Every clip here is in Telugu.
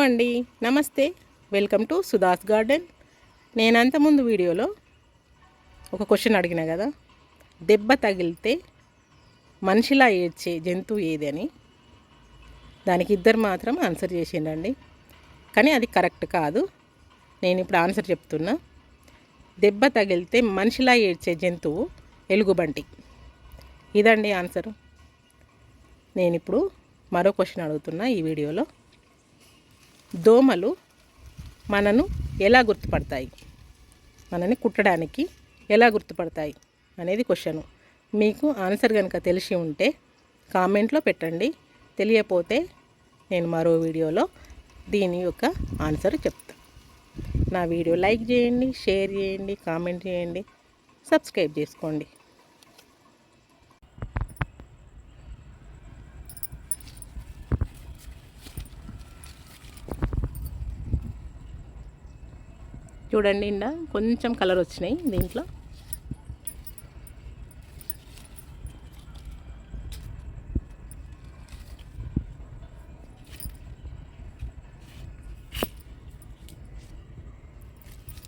అండి. నమస్తే. Welcome to Sudha's garden. నేను అంతకుముందు వీడియోలో ఒక క్వశ్చన్ అడిగిన కదా? దెబ్బ తగిలితే మనిషిలా ఏడ్చే జంతువు ఏది అని? దానికి ఇద్దరు మాత్రం ఆన్సర్ చేసిండండి. కానీ అది కరెక్ట్ కాదు. నేను ఇప్పుడు ఆన్సర్ చెప్తున్నా. దెబ్బ తగిలితే మనిషిలా ఏడ్చే జంతువు ఎలుగుబంటి. ఇదండి ఆన్సర్. నేను ఇప్పుడు మరో క్వశ్చన్ అడుగుతున్నా ఈ వీడియోలో. దోమలు మనను ఎలా గుర్తుపడతాయి? మనని కుట్టడానికి ఎలా గుర్తుపడతాయి? అనేది క్వశ్చన్ మీకు ఆన్సర్ కనుక తెలిసి ఉంటే కామెంట్లో పెట్టండి. తెలియపోతే నేను మరో వీడియోలో దీని యొక్క ఆన్సర్ చెప్తాను నా వీడియో లైక్ చేయండి షేర్ చేయండి కామెంట్ చేయండి సబ్స్క్రైబ్ చేసుకోండి. చూడండి ఇండ కొంచెం కలర్ వచ్చినాయి దీంట్లో.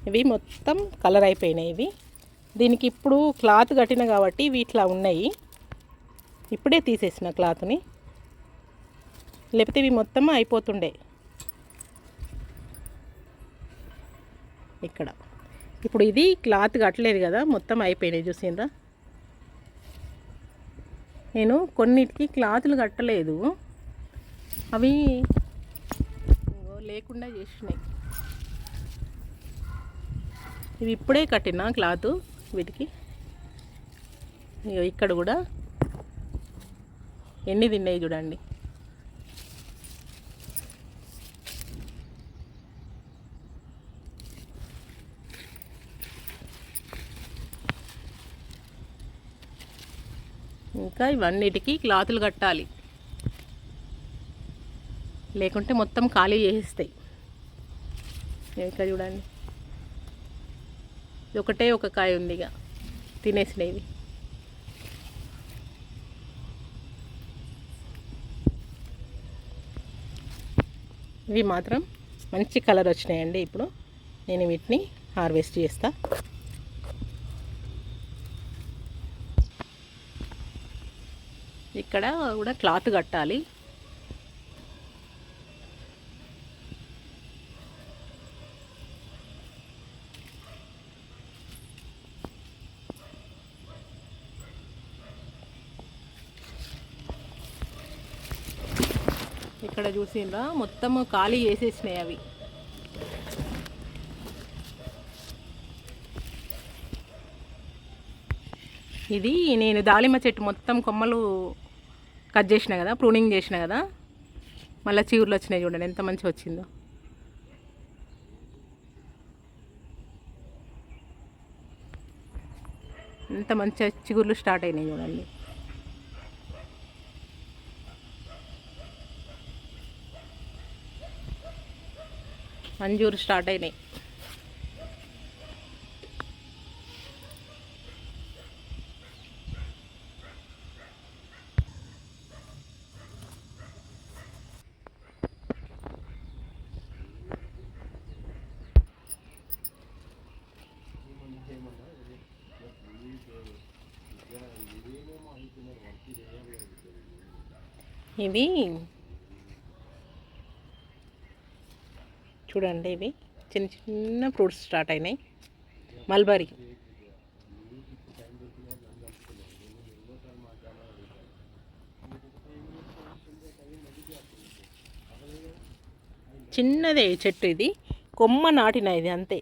ఇవి మొత్తం కలర్ అయిపోయినాయి ఇవి. దీనికి ఇప్పుడు క్లాత్ కట్టిన కాబట్టి ఇవి ఇట్లా ఉన్నాయి. ఇప్పుడే తీసేసిన క్లాత్ని. లేకపోతే ఇవి మొత్తం అయిపోతుండే. ఇక్కడ. ఇప్పుడు ఇది క్లాత్ కట్టలేదు కదా మొత్తం అయిపోయినాయి చూసిండ్రా? నేను కొన్నిటికి క్లాతులు కట్టలేదు. అవి లేకుండా చేసినాయి. ఇవి ఇప్పుడే కట్టిన క్లాత్ వీటికి. ఇక్కడ కూడా ఎన్ని తిన్నాయి చూడండి. ఇంకా ఇవన్నిటికీ క్లాతులు కట్టాలి. లేకుంటే మొత్తం ఖాళీ చేసేస్తాయి. ఇక్కడ చూడండి. ఒకటే ఒక కాయ ఉంది ఇక. తినేసినవి. ఇవి మాత్రం మంచి కలర్ వచ్చినాయండి ఇప్పుడు. నేను వీటిని హార్వెస్ట్ చేస్తాను ఇక్కడ కూడా క్లాత్ కట్టాలి. ఇక్కడ చూసిండ్రా? మొత్తం ఖాళీ చేసేసినాయి అవి. ఇది నేను దాలిమ చెట్టు మొత్తం కొమ్మలు కట్ చేసిన కదా ప్రూనింగ్ చేసిన కదా మళ్ళీ చిగుర్లు వచ్చినాయి చూడండి ఎంత మంచిగా వచ్చిందో. ఎంత మంచిగా చిగుర్లు స్టార్ట్ అయినాయి చూడండి. మంజూరు స్టార్ట్ అయినాయి. ఇవి చూడండి ఇవి చిన్న చిన్న ఫ్రూట్స్ స్టార్ట్ అయినాయి. మల్బరీ. చిన్నదే చెట్టు ఇది. కొమ్మ నాటిన ఇది అంతే.